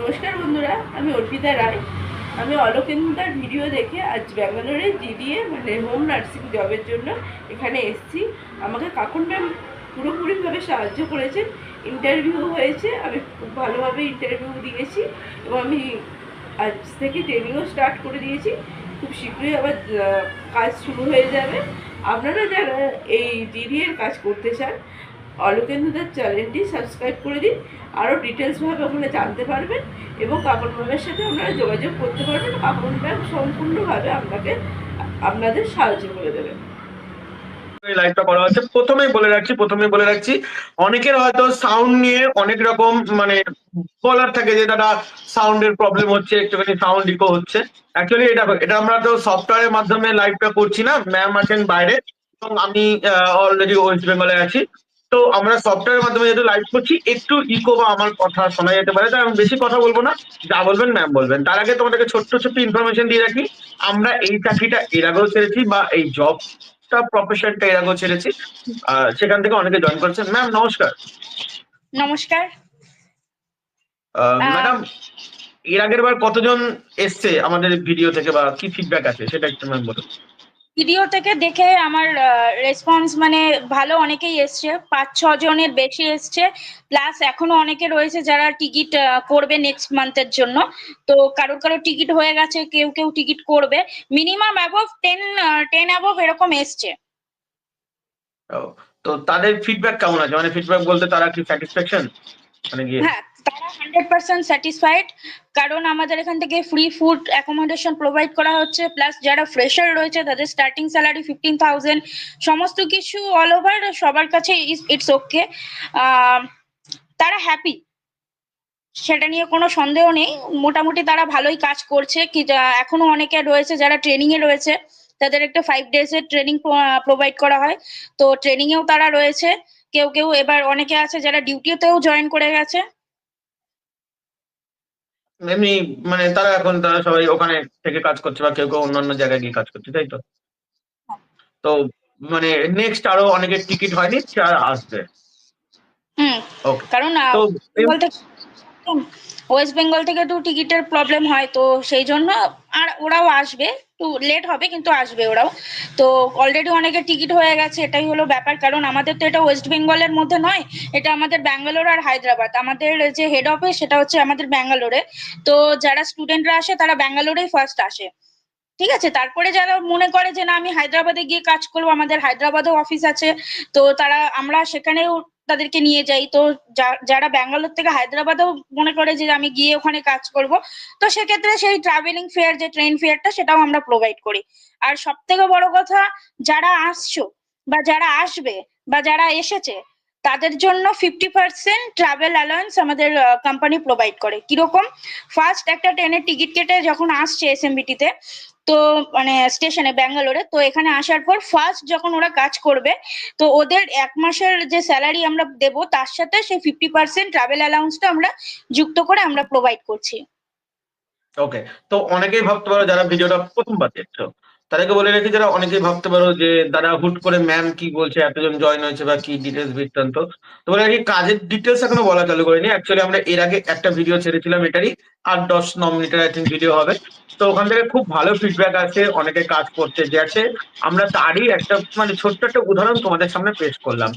নমস্কার বন্ধুরা, আমি অর্পিতা রায়। আমি অলোকেন্দার ভিডিও দেখে আজ ব্যাঙ্গালোরে জিডিএ মানে হোম নার্সিং জবের জন্য এখানে এসেছি। আমাকে কাকুন ম্যাম পুরোপুরিভাবে সাহায্য করেছেন। ইন্টারভিউ হয়েছে, আমি খুব ভালোভাবে ইন্টারভিউ দিয়েছি এবং আমি আজ থেকে ট্রেনিংও স্টার্ট করে দিয়েছি। খুব শীঘ্রই আবার কাজ শুরু হয়ে যাবে। আপনারা যারা এই জিডিএর কাজ করতে চান অলোকেন্দ্রদার চ্যানেলটি সাবস্ক্রাইব করে দিন। আরও ডিটেলসভাবে ওখানে জানতে পারবেন এবং কাপড় ম্যামের সাথে আপনারা যোগাযোগ করতে পারবেন। কাপড় ম্যাম সম্পূর্ণভাবে আপনাকে, আপনাদের সাহায্য করে দেবেন। এই লাইভটা করা হচ্ছে প্রথমেই বলে রাখছি, প্রথমেই বলে রাখছি, অনেকের হয়তো সাউন্ড নিয়ে অনেক রকম মানে বলার থাকে যে সাউন্ডের প্রবলেম হচ্ছে, একটুখানি সাউন্ড হচ্ছে। অ্যাকচুয়ালি এটা আমরা তো সফটওয়্যারের মাধ্যমে লাইভটা করছি না। ম্যাম আছেন বাইরে। এবং আমি অলরেডি ওয়েস্ট বেঙ্গলে আছি। তো আমরা সফটওয়্যারের মাধ্যমে যেহেতু লাইভ করছি একটু ইকো বা আমার কথা শোনা যেতে পারে। তাই আমি বেশি কথা বলব না যা বলবেন ম্যাম বলবেন। তার আগে তোমাদেরকে ছোট্ট ছোট্ট ইনফরমেশন দিয়ে রাখি। আমরা এই চাকরিটা এর আগেও ছেড়েছি বা এই জবটা প্রফেশনটা এর আগেও ছেড়েছি। সেখান থেকে অনেকে জয়েন করেছেন ম্যাম নমস্কার। নমস্কার। ম্যাডাম এর আগের বার কতজন এসছে আমাদের ভিডিও থেকে বা কি ফিডব্যাক আছে? সেটা একটু ম্যাম বলুন। ভিডিও থেকে দেখে আমার রেসপন্স মানে ভালো অনেকেই এসছে। পাঁচ ছ জনের বেশি এসছে। প্লাস এখনও অনেকে রয়েছে যারা টিকিট করবে নেক্সট মান্থের জন্য। তো কারোর কারোর টিকিট হয়ে গেছে কেউ কেউ টিকিট করবে। Minimum above ten ten above এরকম এসছে। ও, তো তাদের ফিডব্যাক কেমন আছে? মানে ফিডব্যাক বলতে তারা কি স্যাটিসফ্যাকশন মানে হ্যাঁ তারা হান্ড্রেড পার্সেন্ট স্যাটিসফাইড কারণ আমাদের এখান থেকে ফ্রি ফুড অ্যাকোমোডেশন প্রোভাইড করা হচ্ছে প্লাস যারা ফ্রেশার রয়েছে, তাদের স্টার্টিং স্যালারি ফিফটিন থাউজেন্ড সমস্ত কিছু অল ওভার সবার কাছে ইটস ওকে তারা হ্যাপি সেটা নিয়ে কোনো সন্দেহ নেই। মোটামুটি তারা ভালোই কাজ করছে কি এখনও অনেকে রয়েছে যারা ট্রেনিং এ রয়েছে, তাদের একটা ফাইভ ডেজ এর ট্রেনিং প্রোভাইড করা হয়। তো ট্রেনিং এও তারা রয়েছে। কেউ কেউ এবার অনেকে আছে যারা ডিউটিতেও জয়েন করে গেছে। এমনি মানে তারা এখন তারা সবাই ওখানে থেকে কাজ করছে বা কেউ কেউ অন্যান্য জায়গায় গিয়ে কাজ করছে তাই তো? তো মানে নেক্সট আরও অনেকের টিকিট হয়নি আর আসবে। কারণ ওয়েস্ট বেঙ্গল থেকে তো টিকিটের প্রবলেম হয়, তো সেই জন্য আর ওরাও আসবে। একটু লেট হবে, কিন্তু আসবে ওরাও। তো অলরেডি অনেকের টিকিট হয়ে গেছে, এটাই হলো ব্যাপার। কারণ আমাদের তো এটা ওয়েস্ট বেঙ্গলের মধ্যে নয়, এটা আমাদের ব্যাঙ্গালোর আর হায়দ্রাবাদ আমাদের যে হেড অফিস সেটা হচ্ছে আমাদের ব্যাঙ্গালোরে তো যারা স্টুডেন্টরা আসে, তারা ব্যাঙ্গালোরেই ফার্স্ট আসে। ঠিক আছে? তারপরে যারা মনে করে যে, না, আমি হায়দ্রাবাদে গিয়ে কাজ করব, আমাদের হায়দ্রাবাদেও অফিস আছে। তো তারা, আমরা সেখানেও তাদেরকে নিয়ে যাই। তো যারা ব্যাঙ্গালোর থেকে হায়দ্রাবাদেও মনে করে যে আমি গিয়ে ওখানে কাজ করব, তো সেক্ষেত্রে সেই ট্রাভেলিং ফেয়ার যে ট্রেন ফেয়ারটা সেটাও আমরা প্রোভাইড করি। আর সব থেকে বড় কথা, যারা আসছো বা যারা আসবে বা যারা এসেছে, তাদের জন্য ফিফটি পার্সেন্ট ট্রাভেল অ্যালায়েন্স আমাদের কোম্পানি প্রোভাইড করে। কীরকম? ফার্স্ট একটা ট্রেনের টিকিট কেটে যখন আসছে এসএমবিটি তে মানে স্টেশনে ব্যাঙ্গালোরে, তো এখানে আসার পর ফার্স্ট যখন ওরা কাজ করবে, তো ওদের এক মাসের যে স্যালারি আমরা দেব, তার সাথে সেই ফিফটি পার্সেন্ট ট্রাভেল অ্যালাউন্সটা আমরা যুক্ত করে আমরা প্রোভাইড করছি। ওকে তো অনেকেই ভাবতে পারো যারা ভিডিওটা প্রথমবার দেখছ। তাদেরকে বলে রেখে যারা অনেকেই ভাবতে পারো যে তারা হুট করে ম্যাম কি বলছে, এতজন জয়েন হয়েছে বা কি ডিটেলস বৃত্তান্ত। তো বলে রাখি, কাজের ডিটেলস এখনও বলা চালু করিনি। অ্যাকচুয়ালি আমরা এর আগে একটা ভিডিও ছেড়েছিলাম এটারই, আট দশ ন মিনিটের আই থিঙ্ক ভিডিও হবে। তো ওখান থেকে খুব ভালো ফিডব্যাক আছে অনেকে কাজ করতে যাচ্ছে আমরা তারই একটা মানে ছোট্ট একটা উদাহরণ তোমাদের সামনে পেশ করলাম।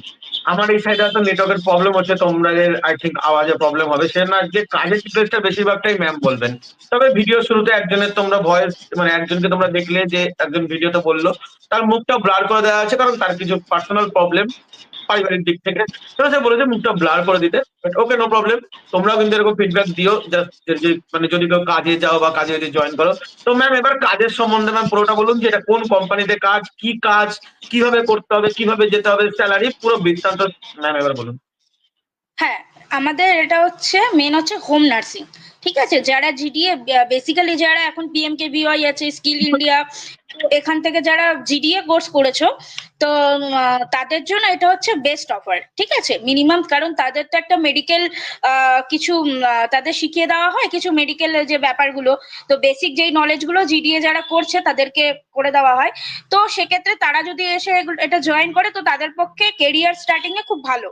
আমার এই সাইডে হয়তো নেটওয়ার্কের প্রবলেম হচ্ছে, তোমরা যে আই থিঙ্ক আওয়াজে প্রবলেম হবে, সে না, যে কাজের ডিটেলসটা বেশিরভাগটাই ম্যাম বলবেন। তবে ভিডিও শুরুতে একজনের তোমরা ভয়েস মানে একজনকে তোমরা দেখলে যে, একজন ভিডিওতে বলল, তার মুখটা ব্লার করে দেওয়া আছে, কারণ তার কিছু পার্সোনাল প্রবলেম পারিবারিক দিক থেকে তো সে বলেছে, মুখটা ব্লার করে দিতে। ওকে নো প্রবলেম তোমরাও কিন্তু এরকম ফিডব্যাক দিও জাস্ট মানে যদি কেউ কাজে যাও বা কাজে যদি জয়েন করো। তো ম্যাম এবার কাজের সম্বন্ধে ম্যাম পুরোটা বলুন যে এটা কোন কোম্পানিতে কাজ, কি কাজ, কীভাবে করতে হবে, কীভাবে যেতে হবে স্যালারি পুরো বৃত্তান্ত ম্যাম এবার বলুন। হ্যাঁ আমাদের এটা হচ্ছে মেন হচ্ছে হোম নার্সিং ঠিক আছে? যারা জিডিএ বেসিক্যালি যারা এখন পিএম কে বিওয়াই আছে স্কিল ইন্ডিয়া এখান থেকে যারা জিডিএ কোর্স করেছ, তো তাদের জন্য এটা হচ্ছে বেস্ট অফার ঠিক আছে? মিনিমাম কারণ তাদের তো একটা মেডিকেল কিছু তাদের শিখিয়ে দেওয়া হয় কিছু মেডিকেল যে ব্যাপারগুলো। তো বেসিক যেই নলেজগুলো জিডিএ যারা করছে, তাদেরকে করে দেওয়া হয়। তো সেক্ষেত্রে তারা যদি এসে এটা জয়েন করে, তো তাদের পক্ষে কেরিয়ার স্টার্টিং এ খুব ভালো।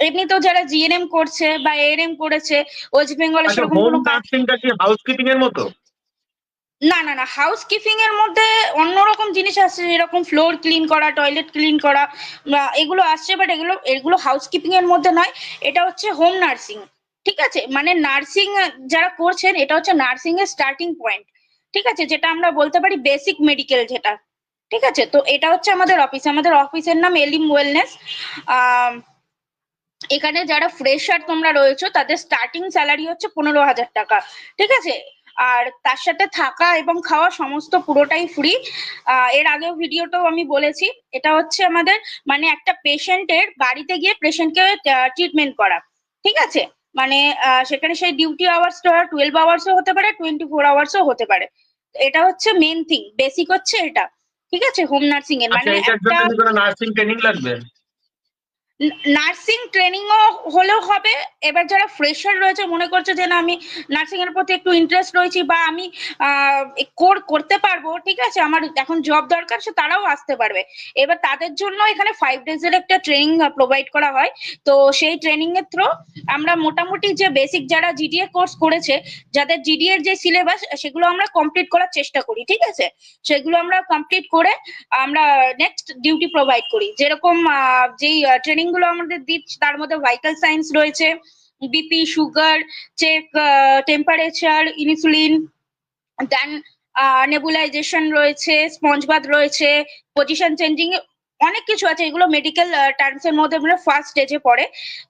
এমনিতেও যারা জিএনএম করছে বা এএনএম করেছে ওয়েস্ট বেঙ্গলে আচ্ছা সেরকম কোনো কাজ নার্সিংটা কি হাউসকিপিং এর মতো? না না না হাউস কিপিং এর মধ্যে অন্যরকম জিনিস আসছে যেরকম ফ্লোর ক্লিন করা টয়লেট ক্লিন করা এগুলো আসছে বাট এগুলো এগুলো হাউস কিপিং এর মধ্যে নয় এটা হচ্ছে হোম নার্সিং ঠিক আছে? মানে নার্সিং যারা করছেন এটা হচ্ছে নার্সিং এর স্টার্টিং পয়েন্ট ঠিক আছে? যেটা আমরা বলতে পারি বেসিক মেডিকেল যেটা ঠিক আছে? তো এটা হচ্ছে আমাদের অফিস আমাদের অফিসের নাম এলিম ওয়েলনেস এখানে যারা ফ্রেশার তোমরা রয়েছো তাদের স্টার্টিং স্যালারি হচ্ছে পনেরো হাজার টাকা ঠিক আছে? আর তার সাথে থাকা এবং খাওয়া সমস্ত পুরোটাই ফ্রি এর আগেও ভিডিওটাও আমি বলেছি এটা হচ্ছে আমাদের মানে একটা পেশেন্টের বাড়িতে গিয়ে পেশেন্টকে ট্রিটমেন্ট করা ঠিক আছে? মানে সেখানে সেই ডিউটি আওয়ার্সটা টুয়েলভ আওয়ার্সও হতে পারে টোয়েন্টি ফোর আওয়ার্সও হতে পারে। এটা হচ্ছে মেন থিং বেসিক হচ্ছে এটা ঠিক আছে? হোম নার্সিং এর মানে একটা নার্সিং ট্রেনিং লাগবে? নার্সিং ট্রেনিংও হলেও হবে। এবার যারা ফ্রেশার রয়েছে, মনে করছে যে, না, আমি নার্সিং এর প্রতি একটু ইন্টারেস্ট রয়েছি বা আমি কোর করতে পারব, ঠিক আছে? আমার এখন জব দরকার, সে তারাও আসতে পারবে। এবার তাদের জন্য এখানে ফাইভ ডেজ এর একটা ট্রেনিং প্রোভাইড করা হয়। তো সেই ট্রেনিং এর থ্রু আমরা মোটামুটি যে বেসিক যারা জিডিএ কোর্স করেছে, যাদের জিডিএ এর যে সিলেবাস সেগুলো আমরা কমপ্লিট করার চেষ্টা করি, ঠিক আছে? সেগুলো আমরা কমপ্লিট করে আমরা নেক্সট ডিউটি প্রোভাইড করি। যেরকম যেই ট্রেনিং গুলো আমাদের দিচ্ছে তার মধ্যে ভাইটাল সায়েন্স রয়েছে BP sugar check temperature insulin then nebulization রয়েছে স্পঞ্জ বাথ রয়েছে পজিশন চেঞ্জিং অনেক কিছু আছে এগুলো মেডিকেল টার্মস এর মধ্যে আমরা ফার্স্ট স্টেজে পড়ে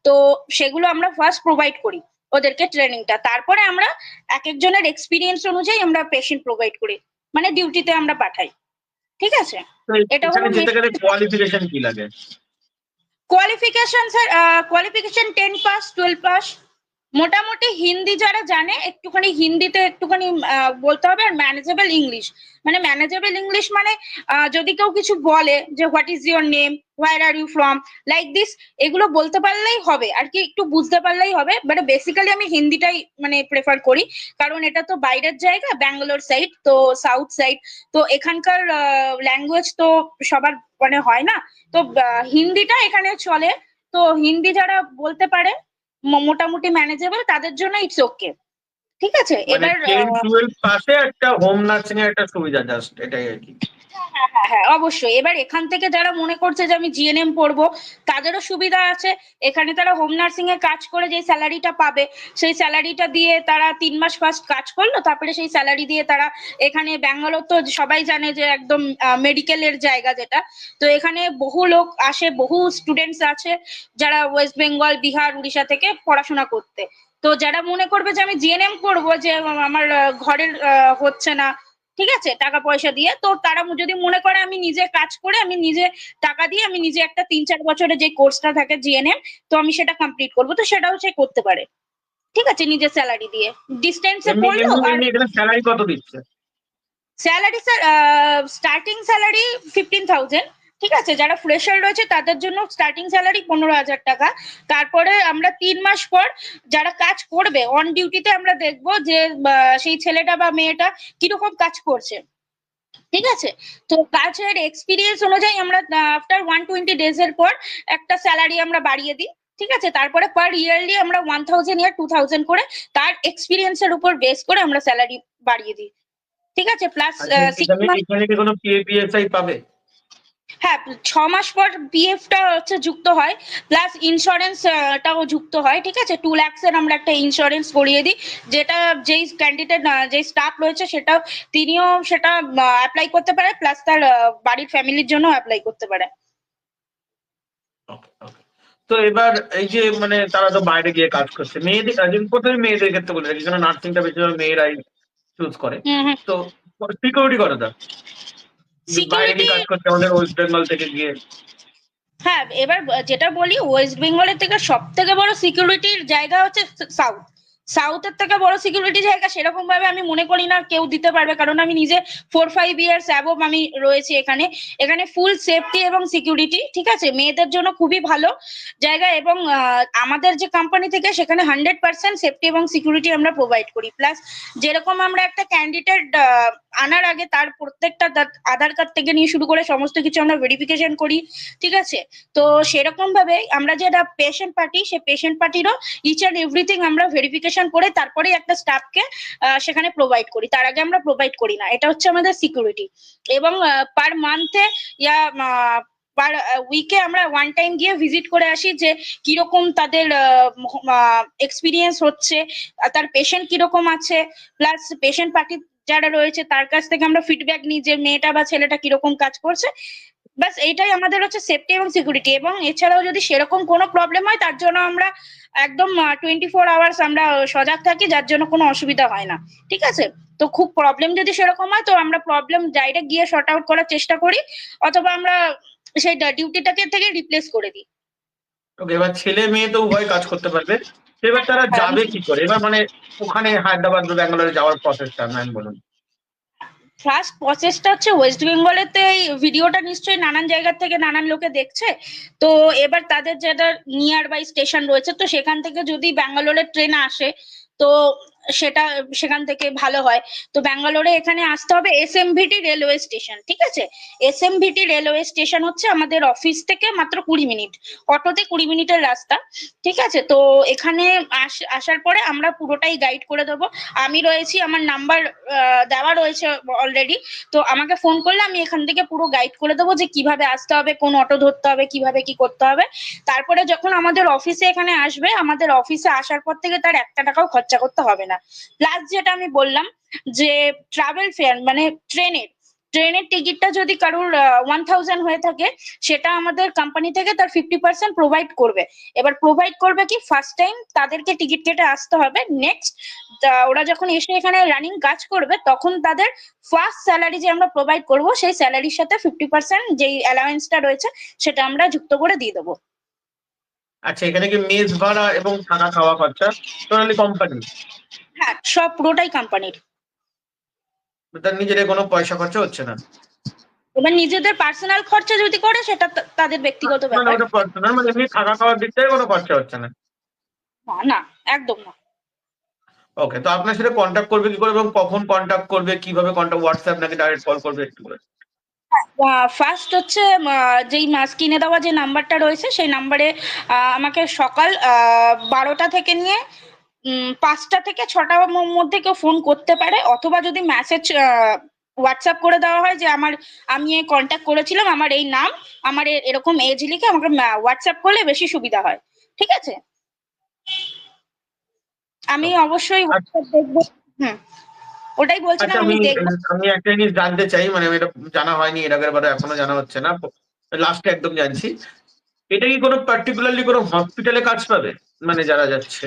তো সেগুলো আমরা ফার্স্ট প্রোভাইড করি ওদেরকে ট্রেনিংটা তারপরে আমরা এক একজনের এক্সপিরিয়েন্স অনুযায়ী আমরা পেশেন্ট প্রোভাইড করি মানে ডিউটিতে আমরা পাঠাই। ঠিক আছে? এটা হলো কোয়ালিফিকেশন কি লাগে? Qualification sir qualification ten pass twelve pass মোটামুটি হিন্দি যারা জানে, একটুখানি হিন্দিতে একটুখানি বলতে হবে আর ম্যানেজেবল ইংলিশ মানে ম্যানেজেবল ইংলিশ মানে যদি কেউ কিছু বলে যে what is your name where are you from like this এগুলো বলতে পারলেই হবে। আর কি একটু বুঝতে পারলেই হবে। বাট বেসিক্যালি আমি হিন্দিটাই মানে প্রেফার করি। কারণ এটা তো বাইরের জায়গা ব্যাঙ্গালোর সাইড তো সাউথ সাইড তো এখানকার ল্যাঙ্গুয়েজ তো সবার মানে হয় না। তো হিন্দিটা এখানে চলে। তো হিন্দি যারা বলতে পারে মোটামুটি ম্যানেজেবল তাদের জন্য ইটস ওকে ঠিক আছে? মানে এবার পাশে একটা হোম নার্সিং এর একটা সুবিধা জাস্ট এটাই আর কি। হ্যাঁ অবশ্যই। এবার এখান থেকে যারা মনে করছে যে আমি জিএনএম পড়ব, তাদেরও সুবিধা আছে। এখানে তারা হোম নার্সিং এ কাজ করে যে স্যালারিটা পাবে, সেই স্যালারিটা দিয়ে তারা তিন মাস ফার্স্ট কাজ করল, তারপরে সেই স্যালারি দিয়ে তারা এখানে ব্যাঙ্গালোর তো সবাই জানে যে একদম মেডিকেলের জায়গা যেটা। তো এখানে বহু লোক আসে, বহু স্টুডেন্টস আছে যারা ওয়েস্ট বেঙ্গল বিহার উড়িষ্যা থেকে পড়াশোনা করতে। তো যারা মনে করবে যে আমি জিএনএম করব যে আমার ঘরের হচ্ছে না ঠিক আছে? টাকা পয়সা দিয়ে। তো তারা যদি মনে করে আমি নিজে কাজ করে আমি নিজে টাকা দিয়ে আমি নিজে একটা তিন চার বছরের যে কোর্সটা থাকে জিএনএম তো আমি সেটা কমপ্লিট করব। তো সেটাও সে করতে পারে। ঠিক আছে? নিজের স্যালারি দিয়ে। ডিস্টেন্সে এর পড়ল স্যালারি কত দিচ্ছে? Salary sir starting salary fifteen thousand ঠিক আছে যারা ফ্রেশার রয়েছে তাদের জন্য স্টার্টিং স্যালারি পনেরো হাজার টাকা। তারপরে আমরা তিন মাস পর যারা কাজ করবে অন ডিউটিতে আমরা দেখব যে সেই ছেলেটা বা মেয়েটা কীরকম কাজ করছে। ঠিক আছে? তো কাজের এক্সপিরিয়েন্স অনুযায়ী আমরা আফটার ওয়ান টোয়েন্টি ডেজ এর পর একটা স্যালারি আমরা বাড়িয়ে দিই। ঠিক আছে? তারপরে পার ইয়ারলি আমরা one thousand year two thousand করে তার এক্সপিরিয়েন্স এর উপর বেস করে আমরা স্যালারি বাড়িয়ে দিই। ঠিক আছে? প্লাস এখানে কোনো পাবে? হ্যাঁ ছ মাস পর পিএফটা হচ্ছে যুক্ত হয় প্লাস ইন্স্যুরেন্স টাও যুক্ত হয় ঠিক আছে? টু ল্যাক্স এর আমরা একটা ইন্স্যুরেন্স করিয়ে দিই যেটা যেই ক্যান্ডিডেট যেই স্টাফ রয়েছে সেটা তিনিও সেটা অ্যাপ্লাই করতে পারে প্লাস তার বাড়ির ফ্যামিলির জন্য অ্যাপ্লাই করতে পারে. তো এবার এই যে মানে তারা তো বাইরে গিয়ে কাজ করছে মেয়েদের প্রথমে মেয়েদের ক্ষেত্রে বলে রাখি কারণ নার্সিংটা বেশিরভাগ মেয়েরাই চুজ করে। তো সিকিউরিটি কত দা বাইরে গিয়ে Security- কাজ করছে আমাদের ওয়েস্ট বেঙ্গল থেকে গিয়ে। হ্যাঁ এবার যেটা বলি ওয়েস্ট বেঙ্গলের থেকে সব থেকে বড় সিকিউরিটির জায়গা হচ্ছে সাউথ সাউথের থেকে বড় সিকিউরিটি জায়গা সেরকম ভাবে আমি মনে করি না কেউ দিতে পারবে। কারণ আমি নিজে ফোর ফাইভ ইয়ার্স অ্যাবভ আমি রয়েছি এখানে। এখানে ফুল সেফটি এবং সিকিউরিটি ঠিক আছে? মেয়েদের জন্য খুবই ভালো জায়গা এবং আমাদের যে কোম্পানি থেকে সেখানে হান্ড্রেড পার্সেন্ট সেফটি এবং সিকিউরিটি আমরা প্রোভাইড করি। প্লাস যেরকম আমরা একটা ক্যান্ডিডেট আনার আগে তার প্রত্যেকটা আধার কার্ড থেকে নিয়ে শুরু করে সমস্ত কিছু আমরা ভেরিফিকেশন করি, ঠিক আছে? তো সেরকম ভাবে আমরা যেটা পেশেন্ট পার্টি সেই পেশেন্ট পার্টিরও ইচ অ্যান্ড এভরিথিং আমরা ভেরিফিকেশন করে তারপরে একটা স্টাফকে সেখানে প্রোভাইড করি। তার আগে আমরা প্রোভাইড করি না। এটা হচ্ছে আমাদের সিকিউরিটি এবং পার মান্থে ইয়া পার উইকে আমরা ওয়ান টাইম গিয়ে ভিজিট করে আসি যে কীরকম তাদের এক্সপিরিয়েন্স হচ্ছে তার পেশেন্ট কীরকম আছে। প্লাস পেশেন্ট পার্টি যারা রয়েছে তার কাছ থেকে আমরা ফিডব্যাক নিই যে মেয়েটা বা ছেলেটা কীরকম কাজ করছে। ব্যাস, এইটাই আমাদের হচ্ছে সেফটি এবং সিকিউরিটি এবং এছাড়াও যদি সেরকম কোনো প্রবলেম হয়, তার জন্য আমরা একদম টোয়েন্টি ফোর আওয়ার্স আমরা সজাগ থাকি, যার জন্য কোনো অসুবিধা হয় না। ঠিক আছে? তো খুব প্রবলেম যদি সেরকম হয়, তো আমরা প্রবলেম ডাইরেক্ট গিয়ে শর্ট আউট করার চেষ্টা করি, অথবা আমরা সেই ডিউটিটাকে থেকে রিপ্লেস করে দিই। এবার ছেলে মেয়ে তো উভয় কাজ করতে পারবে। এবার তারা যাবে কি করে? এবার মানে ওখানে হায়দ্রাবাদ বা ব্যাঙ্গালোরে যাওয়ার প্রসেসটা ম্যাম বলুন। ফার্স্ট প্রসেসটা হচ্ছে ওয়েস্ট বেঙ্গলেতে এই ভিডিওটা নিশ্চয়ই নানান জায়গা থেকে নানান লোকে দেখছে। তো এবার তাদের যেটা নিয়ার বাই স্টেশন রয়েছে তো সেখান থেকে যদি ব্যাঙ্গালোরের ট্রেন আসে তো সেটা সেখান থেকে ভালো হয়। তো ব্যাঙ্গালোরে এখানে আসতে হবে S M V T railway station ঠিক আছে? S M V T railway station হচ্ছে আমাদের অফিস থেকে মাত্র কুড়ি মিনিট, অটোতে কুড়ি মিনিটের রাস্তা, ঠিক আছে? তো এখানে আস- আসার পরে আমরা পুরোটাই গাইড করে দেবো। আমি রয়েছি, আমার নাম্বার দেওয়া রয়েছে অলরেডি তো আমাকে ফোন করলে আমি এখান থেকে পুরো গাইড করে দেবো যে কীভাবে আসতে হবে, কোন অটো ধরতে হবে, কীভাবে কি করতে হবে। তারপরে যখন আমাদের অফিসে এখানে আসবে, আমাদের অফিসে আসার পর থেকে তার একটা টাকাও খরচা করতে হবে না। প্লাস যেটা আমি বললাম যে ট্রাভেল ফেয়ার মানে ট্রেনের ট্রেনের টিকিটটা যদি কারোর ওয়ান থাউজেন্ড হয়ে থাকে, সেটা আমাদের কোম্পানি থেকে তার ফিফটি পার্সেন্ট প্রোভাইড করবে। এবার প্রোভাইড করবে কি ফার্স্ট টাইম তাদেরকে টিকিট কেটে আসতে হবে। নেক্সট ওরা যখন এসে এখানে রানিং কাজ করবে, তখন তাদের ফার্স্ট স্যালারি যে আমরা প্রোভাইড করব, সেই স্যালারির সাথে ফিফটি পার্সেন্ট যেই অ্যালাউয়েন্সটা রয়েছে, সেটা আমরা যুক্ত করে দিয়ে দেবো। আচ্ছা এখানে কি মেস ভাড়া এবং থাকা খাওয়া খরচা? টোটালি কোম্পানি হ্যাঁ সব পুরোটাই কোম্পানির তার নিজের কোনো পয়সা খরচা হচ্ছে না? এবার নিজেদের পার্সোনাল খরচা যদি করে সেটা তাদের ব্যক্তিগত ব্যাপার। ওটা পার্সোনাল মানে এমনি থাকা খাওয়ার দিক থেকে কোনো খরচা হচ্ছে না? না, না একদম না। ওকে তো আপনার সাথে কন্ট্যাক্ট করবে কি করে এবং কখন কন্ট্যাক্ট করবে কীভাবে কন্ট্যাক্ট হোয়াটসঅ্যাপ নাকি ডাইরেক্ট কল করবে একটু করে ফার্স্ট হচ্ছে যেই কিনে দেওয়া যে নাম্বারটা রয়েছে সেই নাম্বারে আমাকে সকাল বারোটা থেকে নিয়ে পাঁচটা থেকে ছটার মধ্যে কেউ ফোন করতে পারে। অথবা যদি মেসেজ হোয়াটসঅ্যাপ করে দেওয়া হয় যে আমার আমি কন্ট্যাক্ট করেছিলাম আমার এই নাম আমার এরকম এজ লিখে আমাকে হোয়াটসঅ্যাপ করলে বেশি সুবিধা হয়। ঠিক আছে? আমি অবশ্যই হোয়াটসঅ্যাপ দেখব। হুম। ওটাই আচ্ছা বলছিলাম আমি আমি আমি একটা জিনিস জানতে চাই মানে এটা জানা হয়নি এর আগের বারে এখনও জানা হচ্ছে না লাস্টে একদম জানছি। এটা কি কোনো পার্টিকুলারলি কোনো হসপিটালে কাজ পাবে? মানে যারা যাচ্ছে।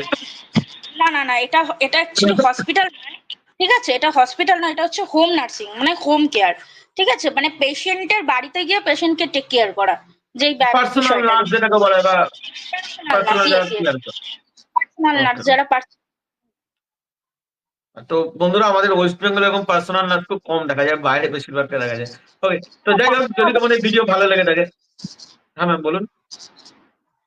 না না না এটা এটা অ্যাকচুয়ালি হসপিটাল ঠিক আছে? এটা হসপিটাল না এটা হচ্ছে হোম নার্সিং মানে হোম কেয়ার ঠিক আছে? মানে পেশেন্টের বাড়িতে গিয়ে পেশেন্টকে টেক কেয়ার করা যেই পার্সোনাল নার্স যেটাকে বলা হয় বা পার্সোনাল পার্সোনাল নার্স যারা পার্স- তো বন্ধুরা, আমাদের ওয়েস্ট বেঙ্গল এরকম পার্সোনাল নাচ খুব কম দেখা যায়, বাইরে বেশিরভাগটা দেখা যায়। ওকে তো যাই হোক, যদি তোমাদের ভিডিও ভালো লেগে থাকে হ্যাঁ ম্যাম বলুন।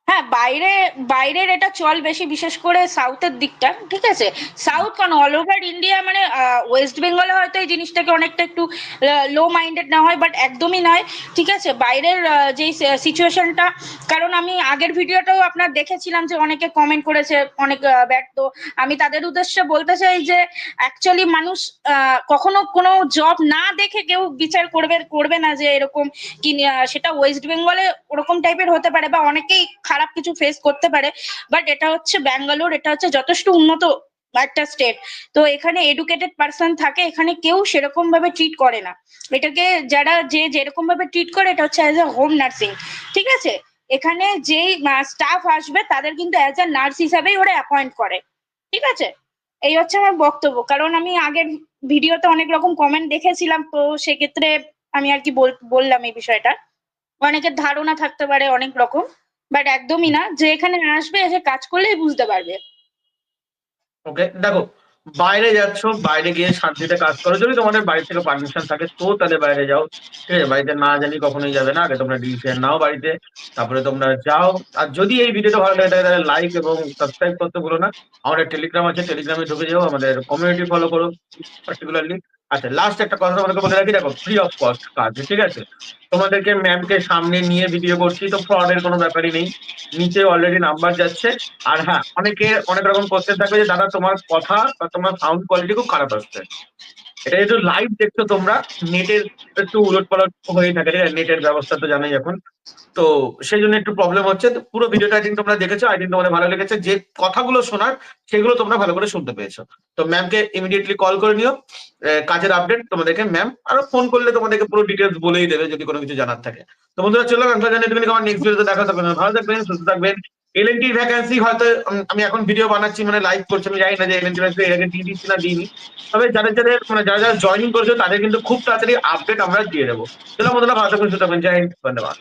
হ্যাঁ বাইরে, বাইরের এটা চল বেশি, বিশেষ করে সাউথের দিকটা, ঠিক আছে? সাউথ কারণ অল ওভার ইন্ডিয়া মানে ওয়েস্ট বেঙ্গলে হয়তো এই জিনিসটাকে অনেকটা একটু লো মাইন্ডেড না হয় বাট একদমই নয়, ঠিক আছে? বাইরের যেই সিচুয়েশনটা কারণ আমি আগের ভিডিওটাও আপনার দেখেছিলাম যে অনেকে কমেন্ট করেছে, অনেক ব্যাট তো আমি তাদের উদ্দেশ্যে বলতে চাই যে অ্যাকচুয়ালি মানুষ কখনো কোনো জব না দেখে কেউ বিচার করবে করবে না যে এরকম কি সেটা ওয়েস্ট বেঙ্গলে ওরকম টাইপের হতে পারে, বা অনেকেই খারাপ কিছু ফেস করতে পারে বাট এটা হচ্ছে ব্যাঙ্গালোর এটা হচ্ছে যথেষ্ট উন্নত একটা স্টেট তো এখানে এডুকেটেড পার্সন থাকে, এখানে কেউ সেরকম ভাবে ট্রিট করে না। এটাকে যারা যে যেরকম ভাবে ট্রিট করে, এটা হচ্ছে অ্যাজ এ হোম নার্সিং ঠিক আছে? এখানে যেই স্টাফ আসবে, তাদের কিন্তু অ্যাজ এ নার্স হিসাবেই ওরা অ্যাপয়েন্ট করে। ঠিক আছে? এই হচ্ছে আমার বক্তব্য। কারণ আমি আগের ভিডিওতে অনেক রকম কমেন্ট দেখেছিলাম, তো সেক্ষেত্রে আমি আর কি বল- বললাম এই বিষয়টা। অনেকের ধারণা থাকতে পারে অনেক রকম। বাট একদমই না, যে এখানে আসবে, এসে কাজ করলেই বুঝতে পারবে। ওকে দেখো, বাইরে যাচ্ছ, বাইরে গিয়ে শান্তিতে কাজ করো। যদি তোমাদের বাড়ি থেকে পারমিশন থাকে, তো তাহলে বাইরে যাও। ঠিক আছে, বাড়িতে না জানি কখনোই যাবে না, আগে তোমরা ডিসিশন নাও বাড়িতে, তারপরে তোমরা যাও। আর যদি এই ভিডিওটা ভালো লাগে, তাহলে লাইক এবং সাবস্ক্রাইব করতে ভুলো না। আমাদের টেলিগ্রাম আছে টেলিগ্রামে ঢুকে যাও, আমাদের কমিউনিটি ফলো করো পার্টিকুলারলি আচ্ছা লাস্ট একটা কথা তোমাদেরকে বলে রাখি, দেখো ফ্রি অফ কস্ট কাজ, ঠিক আছে? তোমাদেরকে ম্যামকে সামনে নিয়ে ভিডিও করছি, তো ফ্রডের কোনো ব্যাপারই নেই। নিচে অলরেডি নাম্বার যাচ্ছে। আর হ্যাঁ অনেকে অনেক রকম কোশ্চেন থাকবে যে, দাদা, তোমার কথা বা তোমার সাউন্ড কোয়ালিটি খুব খারাপ আসছে। এটা যেহেতু লাইভ দেখছ তোমরা। নেটের একটু উলট পালট হয়ে থাকে নেটের ব্যবস্থা তো জানাই এখন। তো সেই জন্য একটু প্রবলেম হচ্ছে। পুরো ভিডিওটা আই তোমরা দেখেছ আই তোমাদের ভালো লেগেছে। যে কথাগুলো শোনার, সেগুলো তোমরা ভালো করে শুনতে পেয়েছ। তো ম্যামকে ইমিডিয়েটলি কল করে নিও। কাজের আপডেট তোমাদেরকে ম্যাম আর ফোন করলে তোমাদেরকে পুরো ডিটেলস বলেই দেবে যদি কোনো কিছু জানার থাকে। তো বন্ধুরা, চলো আমি জানি তুমি আমার নেক্সট ভিডিওতে দেখা থাকবেন ভালো থাকবেন, সুস্থ থাকবেন। এলএনটি ভ্যাকেন্সি হয়তো আমি এখন ভিডিও বানাচ্ছি মানে লাইভ করছি, আমি জানি না যে এলএনটি ভ্যাকেন্সি এর আগে দিচ্ছি না, দিইনি। তবে যাদের যাদের মানে যারা যারা জয়েনিং করছে, তাদের কিন্তু খুব তাড়াতাড়ি আপডেট আমরা দিয়ে দেবো। চলো বন্ধুরা, ভালো থাকুন সুতরাং জয় হিন্দ ধন্যবাদ